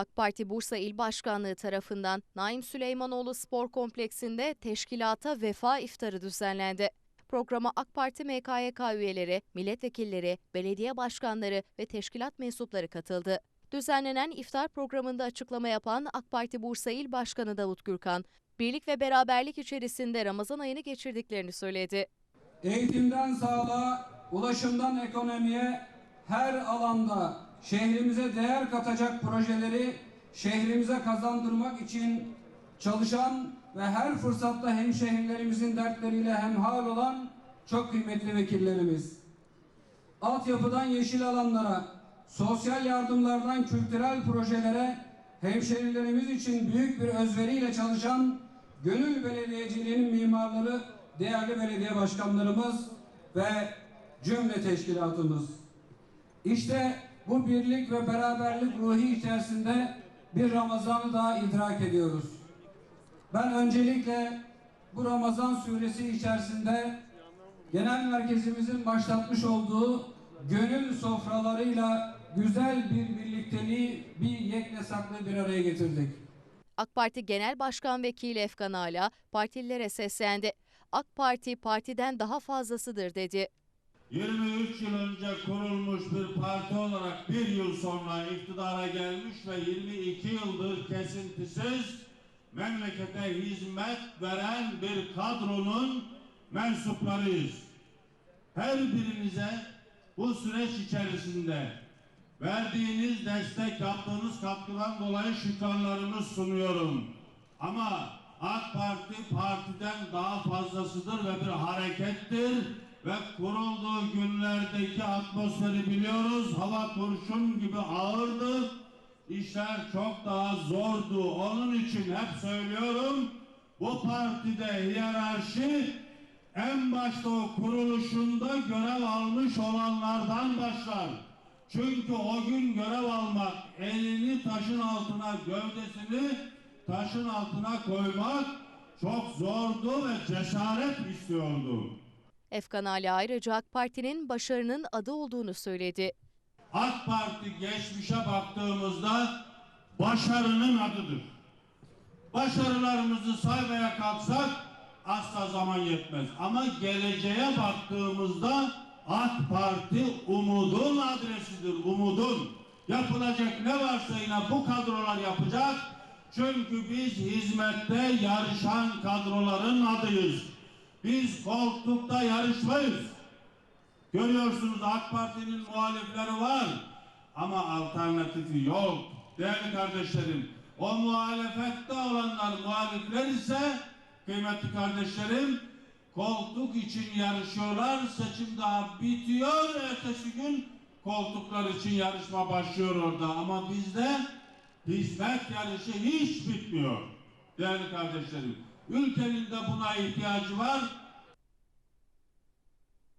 AK Parti Bursa İl Başkanlığı tarafından Naim Süleymanoğlu Spor Kompleksinde teşkilata vefa iftarı düzenlendi. Programa AK Parti MKYK üyeleri, milletvekilleri, belediye başkanları ve teşkilat mensupları katıldı. Düzenlenen iftar programında açıklama yapan AK Parti Bursa İl Başkanı Davut Gürkan, birlik ve beraberlik içerisinde Ramazan ayını geçirdiklerini söyledi. Eğitimden sağlığa, ulaşımdan ekonomiye her alanda şehrimize değer katacak projeleri şehrimize kazandırmak için çalışan ve her fırsatta hemşehrilerimizin dertleriyle hemhal olan çok kıymetli vekillerimiz. Altyapıdan yeşil alanlara, sosyal yardımlardan kültürel projelere hemşehrilerimiz için büyük bir özveriyle çalışan gönül belediyeciliğinin mimarları değerli belediye başkanlarımız ve cümle teşkilatımız. İşte bu birlik ve beraberlik ruhu içerisinde bir Ramazan'ı daha idrak ediyoruz. Ben öncelikle bu Ramazan suresi içerisinde genel merkezimizin başlatmış olduğu gönül sofralarıyla güzel bir birlikteliği bir yeknesaklı bir araya getirdik. AK Parti Genel Başkan Vekili Efkan Ala partililere seslendi. AK Parti partiden daha fazlasıdır dedi. 23 yıl önce kurulmuş bir parti olarak bir yıl sonra iktidara gelmiş ve 22 yıldır kesintisiz memlekete hizmet veren bir kadronun mensuplarıyız. Her birinize bu süreç içerisinde verdiğiniz destek, yaptığınız katkıdan dolayı şükranlarımı sunuyorum. Ama AK Parti partiden daha fazlasıdır ve bir harekettir ve kurulduğu günlerdeki atmosferi biliyoruz. Hava kurşun gibi ağırdı. İşler çok daha zordu. Onun için hep söylüyorum bu partide hiyerarşi en başta o kuruluşunda görev almış olanlardan başlar. Çünkü o gün görev almak, elini taşın altına, gövdesini taşın altına koymak çok zordu ve cesaret istiyordu. Efkan Ala ayrıca AK Parti'nin başarının adı olduğunu söyledi. AK Parti geçmişe baktığımızda başarının adıdır. Başarılarımızı saymaya kalksak asla zaman yetmez. Ama geleceğe baktığımızda AK Parti umudun adresidir, umudun. Yapılacak ne varsa yine bu kadrolar yapacak. Çünkü biz hizmette yarışan kadroların adıyız. Biz koltukta yarışmayız. Görüyorsunuz AK Parti'nin muhalifleri var ama alternatifi yok. Değerli kardeşlerim, o muhalefette olanlar muhalifler ise kıymetli kardeşlerim koltuk için yarışıyorlar. Seçim daha bitiyor. Ertesi gün koltuklar için yarışma başlıyor orada. Ama bizde hizmet yarışı hiç bitmiyor. Değerli kardeşlerim, ülkenin de buna ihtiyacı var.